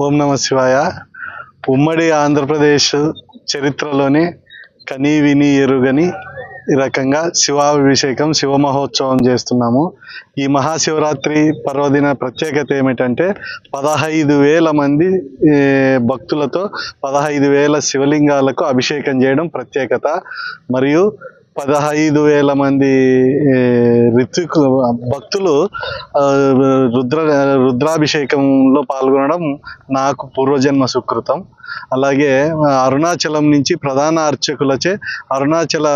ఓం నమ శివాయ. ఉమ్మడి ఆంధ్రప్రదేశ్ చరిత్రలోనే కని విని ఎరుగని ఈ రకంగా శివాభిషేకం శివ మహోత్సవం చేస్తున్నాము. ఈ మహాశివరాత్రి పర్వదిన ప్రత్యేకత ఏమిటంటే పదహైదు వేల మంది భక్తులతో పదహైదు వేల శివలింగాలకు అభిషేకం చేయడం ప్రత్యేకత. మరియు పదహైదు వేల మంది ఏ, భక్తులు రుద్ర రుద్రాభిషేకంలో పాల్గొనడం నాకు పూర్వజన్మ సుకృతం. అలాగే అరుణాచలం నుంచి ప్రధాన అర్చకులచే అరుణాచల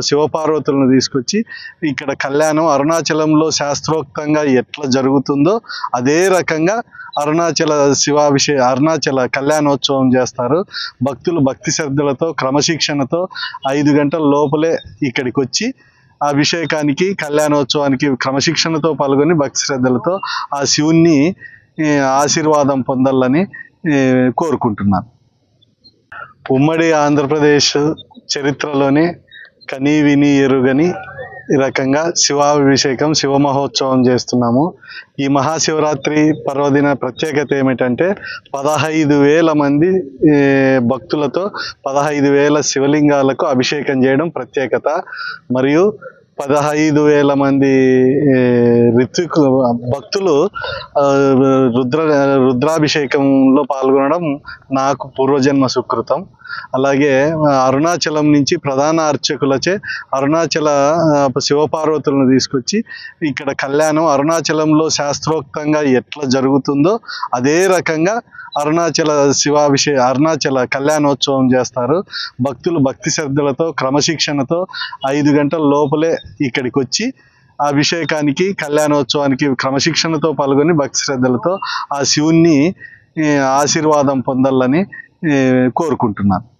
శివపార్వతులను తీసుకొచ్చి ఇక్కడ కళ్యాణం అరుణాచలంలో శాస్త్రోక్తంగా ఎట్లా జరుగుతుందో అదే రకంగా అరుణాచల శివాభిషే అరుణాచల కళ్యాణోత్సవం చేస్తారు. భక్తులు భక్తి శ్రద్ధలతో క్రమశిక్షణతో ఐదు గంటల లోపలే ఇక్కడికి వచ్చి ఆ అభిషేకానికి కళ్యాణోత్సవానికి క్రమశిక్షణతో పాల్గొని భక్తి శ్రద్ధలతో ఆ శివుణ్ణి ఆశీర్వాదం పొందాలని కోరుకుంటున్నాను. ఉమ్మడి ఆంధ్రప్రదేశ్ చరిత్రలోనే కనీ విని ఎరుగని ఈ రకంగా శివాభిషేకం శివ మహోత్సవం చేస్తున్నాము. ఈ మహాశివరాత్రి పర్వదిన ప్రత్యేకత ఏమిటంటే పదహైదు వేల మంది భక్తులతో పదహైదు వేల శివలింగాలకు అభిషేకం చేయడం ప్రత్యేకత. మరియు పదహైదు వేల మంది ఏ, భక్తులు రుద్ర రుద్రాభిషేకంలో పాల్గొనడం నాకు పూర్వజన్మ సుకృతం. అలాగే అరుణాచలం నుంచి ప్రధాన అర్చకులచే అరుణాచల శివపార్వతులను తీసుకొచ్చి ఇక్కడ కళ్యాణం అరుణాచలంలో శాస్త్రోక్తంగా ఎట్లా జరుగుతుందో అదే రకంగా అరుణాచల శివాభిషే అరుణాచల కళ్యాణోత్సవం చేస్తారు. భక్తులు భక్తి శ్రద్ధలతో క్రమశిక్షణతో ఐదు గంటల లోపలే ఇక్కడికి వచ్చి అభిషేకానికి కళ్యాణోత్సవానికి క్రమశిక్షణతో పాల్గొని భక్తి శ్రద్ధలతో ఆ శివుణ్ణి ఆశీర్వాదం పొందాలని కోరుకుంటున్నాను.